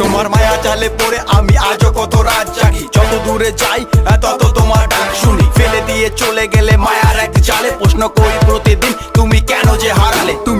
তোমারে মায়া চালে পরে আমি আজও কত রাত জাগি। যত দূরে যাই তত তোমার ডাক শুনি। ফেলে দিয়ে চলে গেলে মায়ার এক চালে প্রশ্ন করি প্রতিদিন।